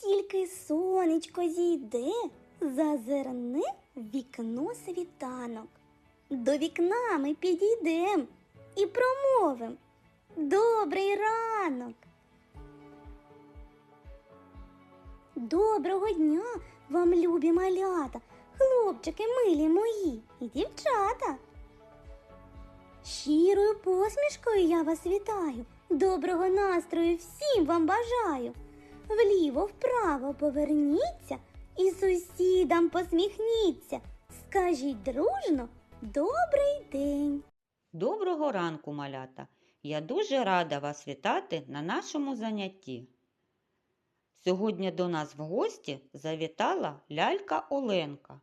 Тільки сонечко зійде, зазирне в вікно світанок. До вікна ми підійдем і промовим Добрий ранок. Доброго дня вам, любі малята, хлопчики милі мої і дівчата. Щирою посмішкою я вас вітаю. Доброго настрою всім вам бажаю. Вліво вправо поверніться і сусідам посміхніться. Скажіть дружно добрий день. Доброго ранку, малята! Я дуже рада вас вітати на нашому занятті. Сьогодні до нас в гості завітала лялька Оленка.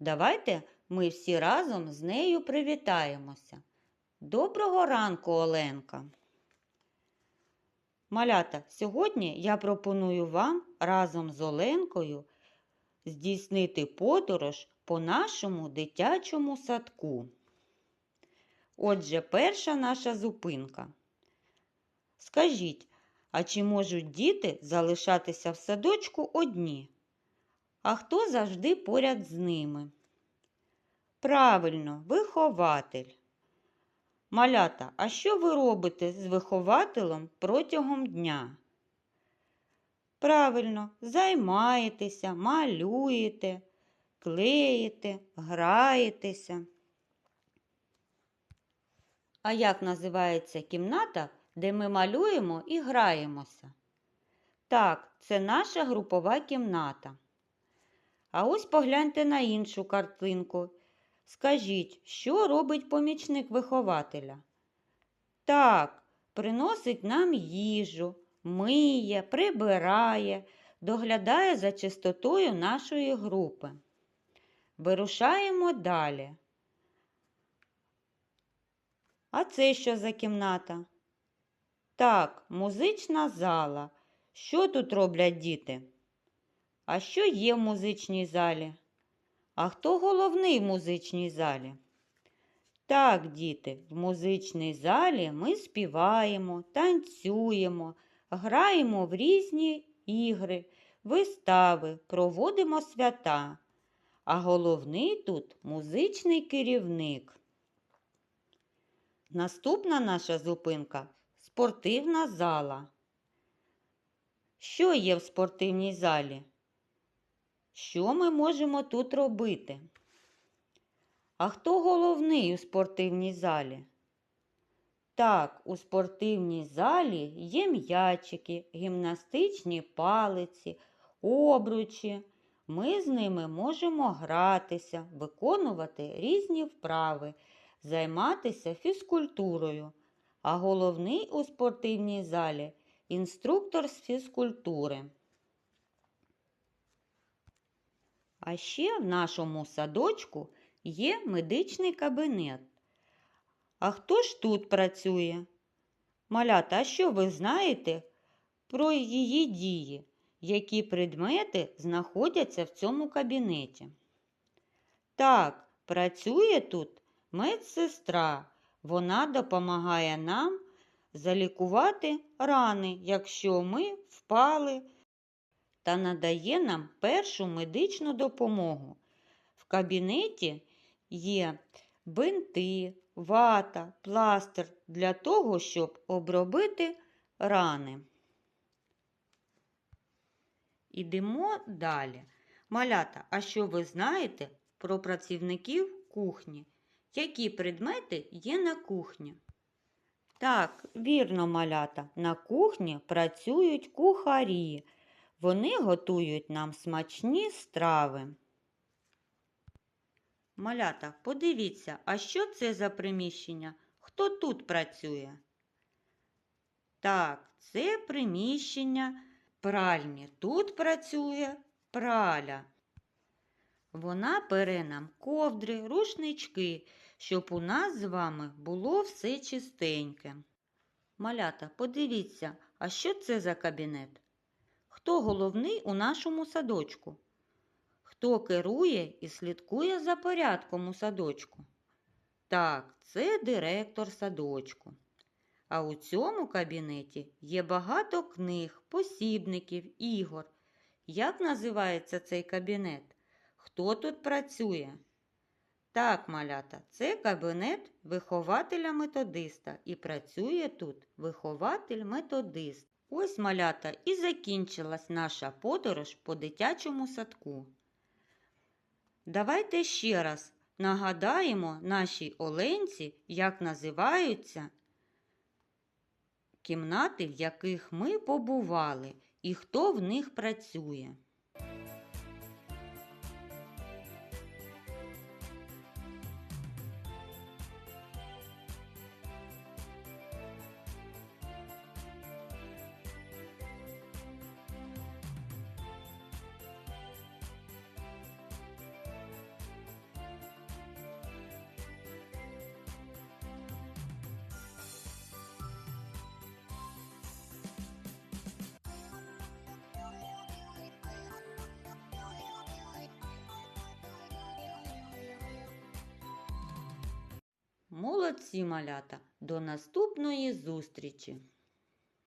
Давайте ми всі разом з нею привітаємося. Доброго ранку, Оленка! Малята, сьогодні я пропоную вам разом з Оленкою здійснити подорож по нашому дитячому садку. Отже, перша наша зупинка. Скажіть, а чи можуть діти залишатися в садочку одні? А хто завжди поряд з ними? Правильно, вихователь. Малята, а що ви робите з вихователем протягом дня? Правильно, займаєтеся, малюєте, клеїте, граєтеся. А як називається кімната, де ми малюємо і граємося? Так, це наша групова кімната. А ось погляньте на іншу картинку. Скажіть, що робить помічник вихователя? Так, приносить нам їжу, миє, прибирає, доглядає за чистотою нашої групи. Вирушаємо далі. А це що за кімната? Так, музична зала. Що тут роблять діти? А що є в музичній залі? А хто головний в музичній залі? Так, діти, в музичній залі ми співаємо, танцюємо, граємо в різні ігри, вистави, проводимо свята. А головний тут музичний керівник. Наступна наша зупинка спортивна зала. Що є в спортивній залі? Що ми можемо тут робити? А хто головний у спортивній залі? Так, у спортивній залі є м'ячики, гімнастичні палиці, обручі. Ми з ними можемо гратися, виконувати різні вправи, займатися фізкультурою. А головний у спортивній залі інструктор з фізкультури. А ще в нашому садочку є медичний кабінет. А хто ж тут працює? Малята, а що ви знаєте про її дії? Які предмети знаходяться в цьому кабінеті? Так, працює тут медсестра. Вона допомагає нам залікувати рани, якщо ми впали та надає нам першу медичну допомогу. В кабінеті є бинти, вата, пластир для того, щоб обробити рани. Ідемо далі. Малята, а що ви знаєте про працівників кухні? Які предмети є на кухні? Так, вірно, малята, на кухні працюють кухарі. Вони готують нам смачні страви. Малята, подивіться, а що це за приміщення? Хто тут працює? Так, це приміщення пральні. Тут працює праля. Вона пере нам ковдри, рушнички, щоб у нас з вами було все чистеньке. Малята, подивіться, а що це за кабінет? Хто головний у нашому садочку? Хто керує і слідкує за порядком у садочку? Так, це директор садочку. А у цьому кабінеті є багато книг, посібників, ігор. Як називається цей кабінет? Хто тут працює? Так, малята, це кабінет вихователя-методиста і працює тут вихователь-методист. Ось малята і закінчилась наша подорож по дитячому садку. Давайте ще раз нагадаємо нашій Оленці, як називаються кімнати, в яких ми побували, і хто в них працює. Молодці малята! До наступної зустрічі!